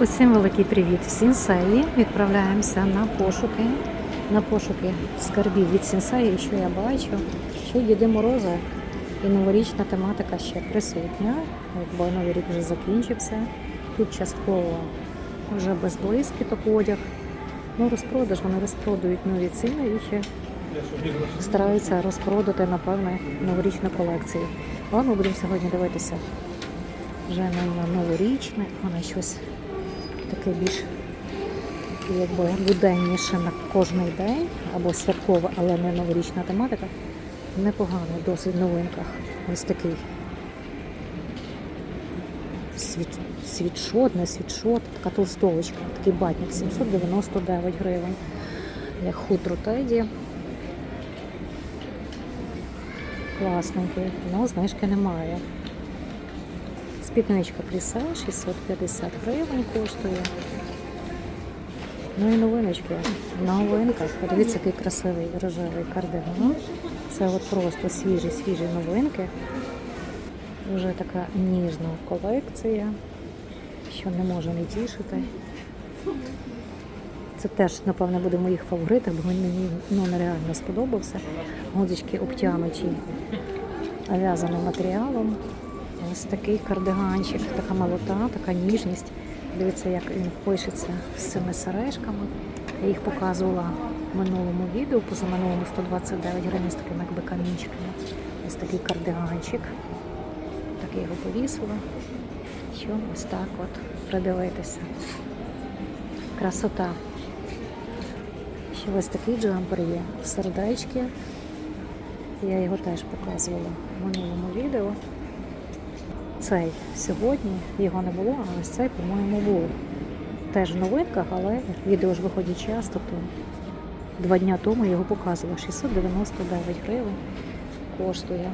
Усім великий привіт в Сінсеї. Відправляємося на пошуки. На пошуки скарбів від Сінсеї. Що я бачу? Що Діди Морози і новорічна тематика ще присутня. Бо новий рік вже закінчився. Тут частково вже без блискіток одяг. Ну, розпродаж, вони розпродають нові ціни і ще стараються розпродати, напевне, новорічну колекцію. Але ми будемо сьогодні дивитися вже на новорічне, а на щось таке більш якби буденніше на кожний день або святкове, але не новорічна тематика. Непогано, досить в новинках. Ось такий світ, світшот, не світшот, така толстовочка, такий батник, 799 гривень. Як хутро теді. Класненький, але знижки немає. Спідничка плісе 650 гривень коштує. Ну і новиночки. Новинка. Подивіться, який красивий рожевий кардиган. Це от просто свіжі, свіжі новинки. Вже така ніжна колекція, що не може не тішити. Це теж, напевно, буде в моїх фаворитах, бо мені ну, нереально сподобався. Гудзички обтянуті в'язаним матеріалом. Ось такий кардиганчик, така молота, така ніжність. Дивіться, як він пишеться з цими сережками. Я їх показувала в минулому відео, позаминулому 129 гривень з такими якби камінчиками. Ось такий кардиганчик. Так я його повісила. Що ось так от придивитися. Красота. Ще ось такий джампер є сердечки. Я його теж показувала в минулому відео. Цей сьогодні його не було, а ось цей, по-моєму, був. Теж в новинках, але відео ж виходить часто, то два дня тому його показувала. 699 гривень коштує.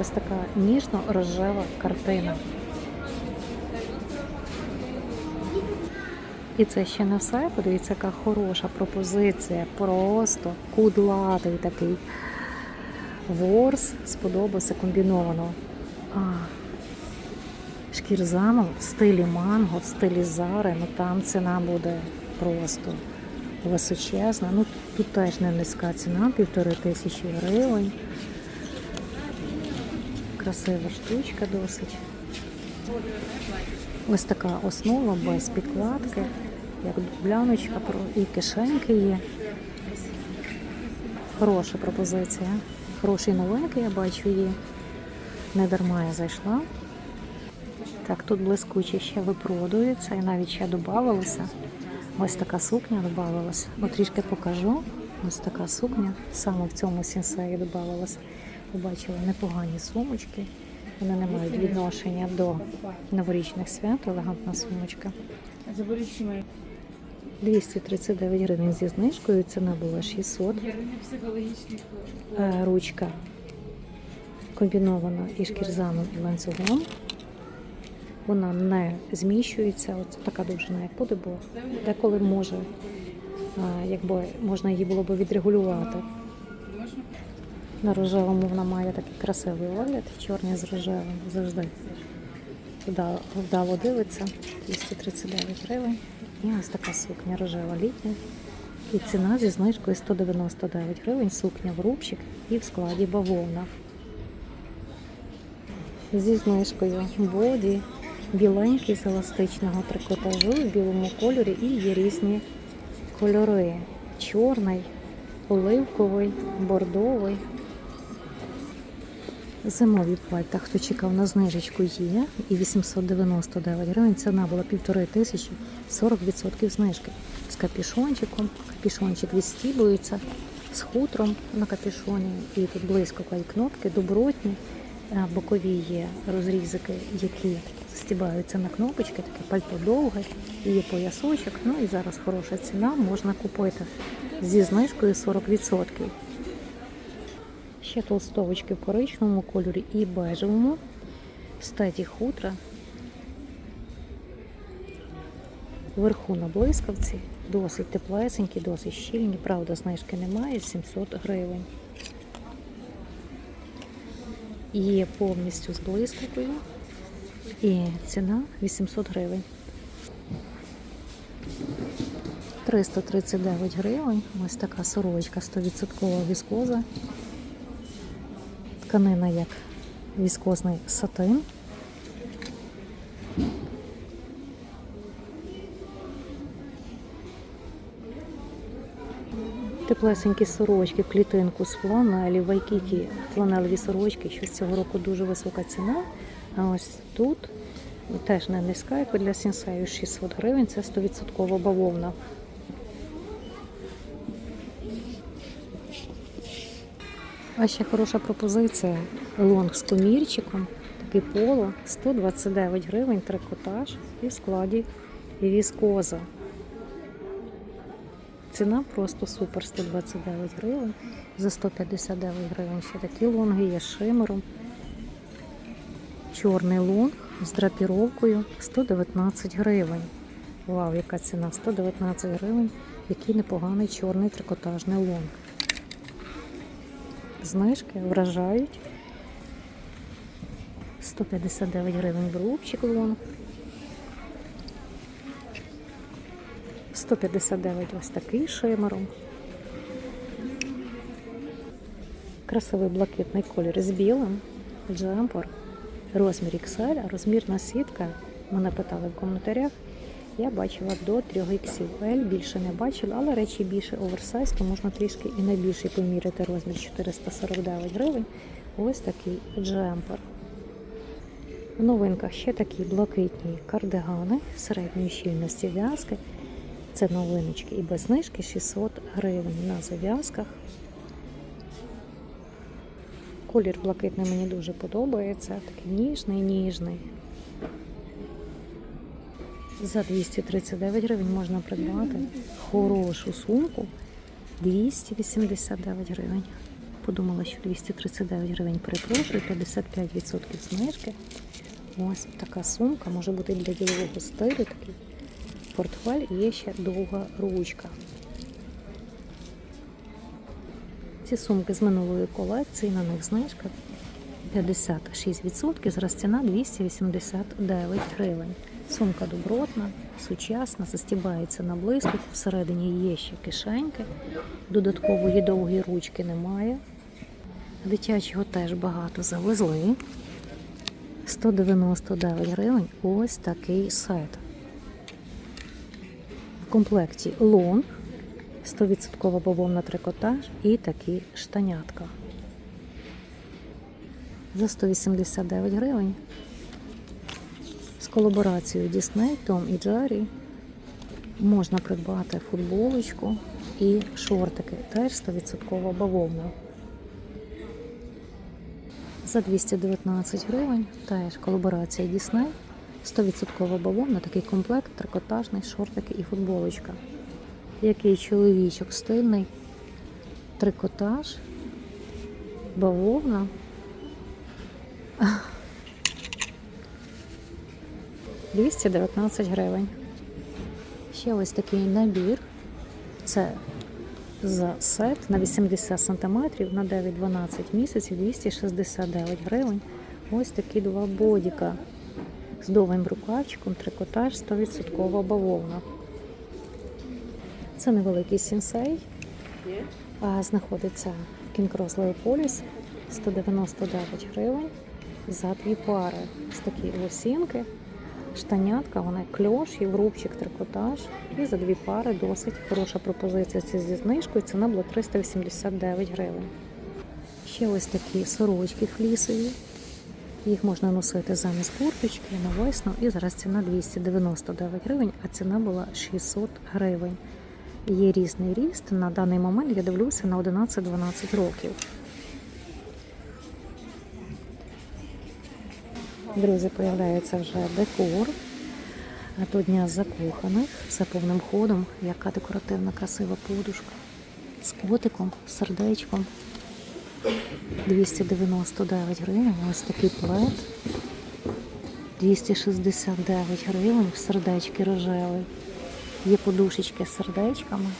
Ось така ніжно-рожева картина. І це ще не все. Подивіться, яка хороша пропозиція. Просто кудлатий такий ворс. Сподобався комбіновано. Шкірзамом в стилі манго, в стилі зари, ну там ціна буде просто височезна. Ну тут теж не низька ціна, півтори тисячі гривень. Красива штучка досить. Ось така основа без підкладки, як дубляночка і кишеньки є. Хороша пропозиція. Хороші новинки я бачу є. Не дарма я зайшла. Так, тут блискуче ще випродується і навіть ще додавалося. Ось така сукня додавалася. От трішки покажу. Ось така сукня. Саме в цьому сінсеї додавалася. Побачила непогані сумочки. Вони не мають відношення до новорічних свят, елегантна сумочка. 239 гривень зі знижкою, ціна була 600. Е, Ручка комбінована і шкірзаном, і ланцюгом. Вона не зміщується, от така довжина, як буде, бо деколи може, якби можна її було б відрегулювати. На рожевому вона має такий красивий огляд, чорний з рожевим завжди. Вдало дивиться, 239 гривень. І ось така сукня рожева літня. І ціна зі знижкою 199 гривень, сукня в рубчик і в складі бавовна зі знижкою боді, біленький з еластичного трикотажу в білому кольорі і є різні кольори. Чорний, оливковий, бордовий. Зимові пальта, хто чекав на знижечку, є. І 899 гривень. Ціна була півтори тисячі, 40% знижки. З капішончиком. Капішончик відстібується з хутром на капішоні. І тут близько кнопки, добротні. Е, Бокові є розрізики, які стібаються на кнопочки, таке пальто довге, є поясочок. Ну і зараз хороша ціна, можна купити зі знижкою 40%. Ще толстовочки в коричневому кольорі і бежевому. Статі хутра. Вверху на блискавці, досить теплесенькі, досить щільні. Правда, знижки немає, 700 гривень. Є повністю з блискавкою і ціна 800 гривень. 339 гривень. Ось така сорочка 100% віскоза. Тканина як віскозний сатин. Теплесенькі сорочки в клітинку з фланелі, вайкікі фланелеві сорочки, що з цього року дуже висока ціна. А ось тут теж не низька, як для сінсею 600 гривень, це 100% бавовна. А ще хороша пропозиція. Лонг з комірчиком, такий поло, 129 гривень, трикотаж і в складі віскоза. Ціна просто супер 129 гривень. За 159 гривень ще такі лонги є шимером. Чорний лонг з драпіровкою 119 гривень. Вау, яка ціна? 119 гривень. Який непоганий чорний трикотажний лонг. Знижки вражають. 159 гривень брубчик лонг. 159 ось такий шимером. Красивий блакитний колір з білим. Джемпер. Розмір XL, а розмірна сітка. Мене питали в коментарях. Я бачила до 3 XL. Більше не бачила, але речі більше оверсайз, то можна трішки і найбільший поміряти розмір 449 гривень. Ось такий джемпер. В новинках ще такі блакитні кардигани середньої щільності в'язки. Це новиночки і без знижки 600 гривень на зав'язках. Колір блакитний мені дуже подобається, такий ніжний, ніжний. За 239 гривень можна придбати хорошу сумку 289 гривень. Подумала, що 239 гривень перепрошую, 55% знижки. Ось така сумка може бути для ділового стилю, такий портфель є ще довга ручка. Ці сумки з минулої колекції, на них знижка 56%, зараз ціна 289 гривень. Сумка добротна, сучасна, застібається на блискавку, всередині є ще кишеньки, додаткової довгої ручки немає. Дитячого теж багато завезли. 199 гривень ось такий сет. В комплекті лонг, 100% бавовна трикотаж і такі штанятка. За 189 гривень з колаборацією Disney, Tom і Jerry можна придбати футболочку і шортики, теж 100% бавовна. За 219 гривень теж колаборація Disney. 100% бавовна, такий комплект, трикотажний, шортики і футболочка. Який чоловічок стильний, трикотаж, бавовна. – 219 гривень. Ще ось такий набір. Це за сет на 80 см на 9-12 місяців 269 гривень. Ось такі два бодіка з довгим рукавчиком, трикотаж, 100% бавовна. Це невеликий сінсей. Знаходиться Кінкрос Леополіс 199 гривень за дві пари. Ось такі лосінки, штанятка, вони кльош, єврупчик, трикотаж. І за дві пари досить хороша пропозиція. Це зі знижкою. Ціна була 389 гривень. Ще ось такі сорочки флісові. Їх можна носити замість курточки на весну. І зараз ціна 299 гривень, а ціна була 600 гривень. Є різний ріст. На даний момент я дивлюся на 11-12 років. Друзі, появляється вже декор. До Дня закоханих за повним ходом. Яка декоративна красива подушка. З котиком, з сердечком. 299 гривень. Ось такий плед. 269 гривень в сердечки рожевий. Є подушечки з сердечками.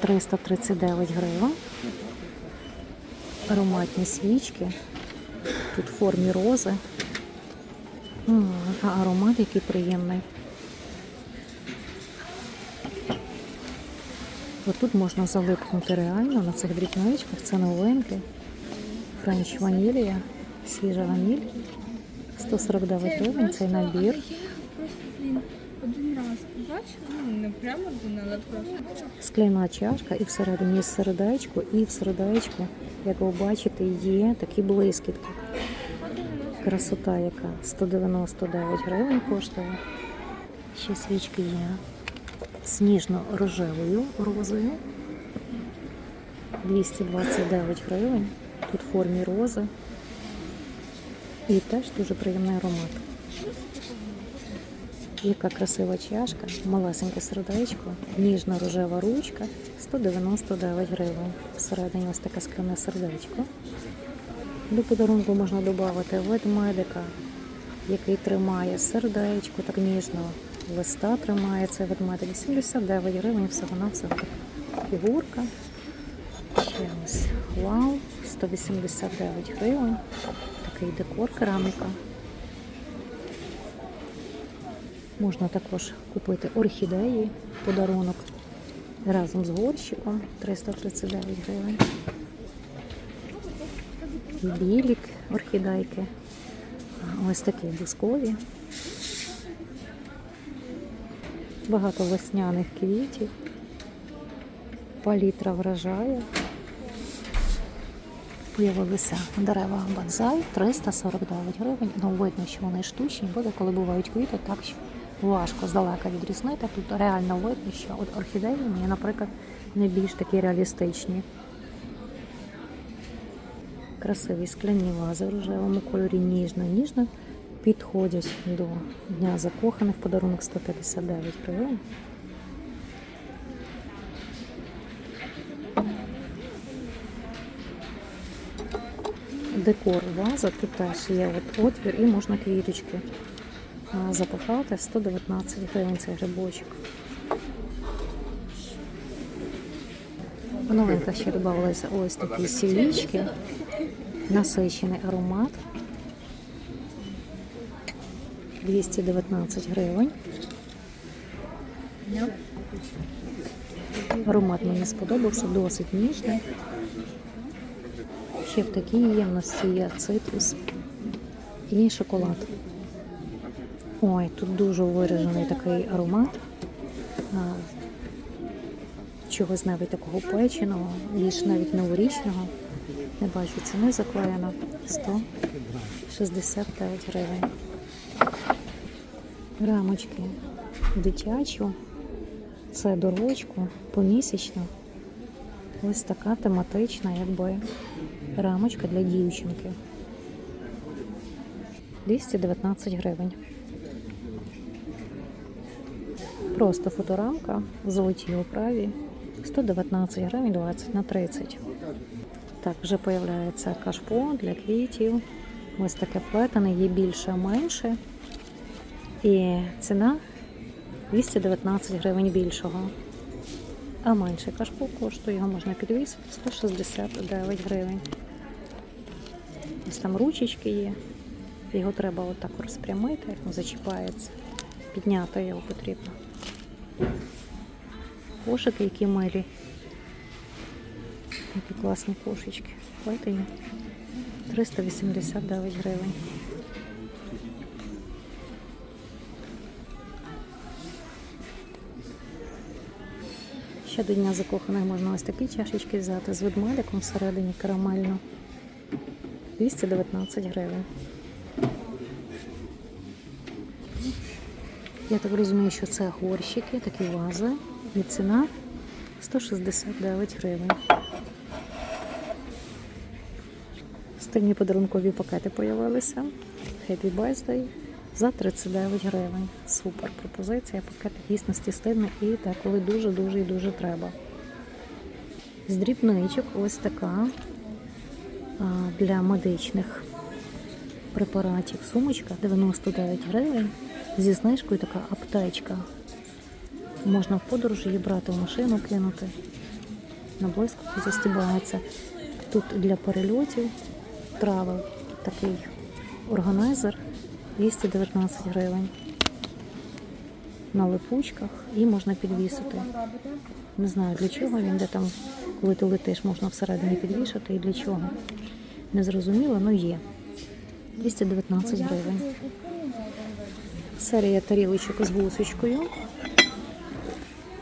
339 гривень. Ароматні свічки. Тут в формі рози. А аромат який приємний. Отут можна залипнути реально на цих дрібничках. Це новинки. Френч ванілія, свіжа ваніль. 149 гривень цей набір. Я просто блін, один раз побачила, ну не прямо але просто. Скляна чашка і всередині сердечко, і в сердечку, як ви бачите, є такі блискітки. Красота яка 199 гривень коштує. Ще свічки є сніжно-рожевою розою. 229 гривень. Тут в формі рози. І теж дуже приємний аромат. Яка красива чашка, малесеньке сердечко, ніжна рожева ручка, 199 гривень. Всередині ось таке скляне сердечко. До подарунку можна додати ведмедика, який тримає сердечко, так ніжно. Листа тримає цей ведмедик. 79 гривень всього на всього. Фігурка. Ще ось вау, 189 гривень. Такий декор кераміка. Можна також купити орхідеї, подарунок разом з горщиком 339 гривень. І білі орхідейки. Ось такі бускові. Багато весняних квітів. Палітра вражає. Появилися дерева бонзай 349 гривень. Ну, видно, що вони штучні, бо коли бувають квіти, так що важко здалека відрізнити. Тут реально видно, що от орхідеї мені, наприклад, не більш такі реалістичні. Красиві скляні вази в рожевому кольорі ніжно-ніжно підходять до Дня закоханих. Подарунок 159 гривень. Декор ваза, тут теж є от отвір і можна квіточки запихати. 119 гривень цей грибочок. В новинках ще додавалися ось такі сілічки, насичений аромат. 219 гривень. Аромат мені сподобався, досить ніжний. Ще в такій ємності є цитрус і шоколад. Ой, тут дуже виражений такий аромат. Чогось навіть такого печеного, більш навіть новорічного. Не бачу ціни заклеєно 165 гривень. Рамочки дитячу, це дорожку, помісячно. Ось така тематична, якби рамочка для дівчинки. 219 гривень. Просто фоторамка в золотій оправі. 119 гривень 20 на 30. Так, вже появляється кашпо для квітів. Ось таке плетене, є більше, менше. І ціна 219 гривень більшого. А менше кашпо коштує, його можна підвісити 169 гривень. Ось там ручечки є. Його треба отак розпрямити, зачіпається. Підняти його потрібно. Кошики, які милі. Такі класні кошечки. Плетені. 389 гривень. Ще до Дня закоханих можна ось такі чашечки взяти з ведмедиком всередині карамельно. 219 гривень. Я так розумію, що це горщики, такі вази. І ціна 169 гривень. Стильні подарункові пакети появилися. Happy Birthday за 39 гривень. Супер пропозиція. Пакет дійсності стильний і деколи дуже-дуже і дуже треба. З дрібничок ось така для медичних препаратів. Сумочка 99 гривень. Зі знижкою така аптечка. Можна в подорожі її брати в машину, кинути. На блискавку застібається. Тут для перельотів трави такий органайзер 219 гривень. на липучках і можна підвісити. Не знаю для чого він, де там, коли ти летиш, можна всередині підвішати і для чого. Не зрозуміло, але є. 219 гривень. Серія тарілочок з вусочкою.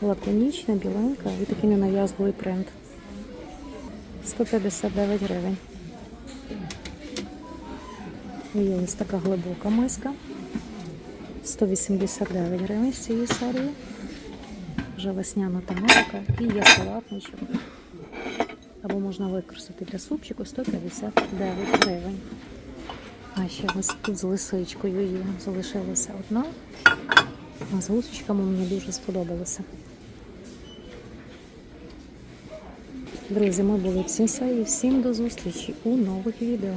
Лаконічна, біленька і такий ненав'язливий принт. 159 гривень. Є ось така глибока миска. 189 гривень з цієї серії. Вже весняна тематика і є салатничок. Або можна використати для супчику 159 гривень. А ще ось тут з лисичкою є. Залишилася одна. А з гусочками мені дуже сподобалося. Друзі, ми були в Сінсаї. Всім до зустрічі у нових відео.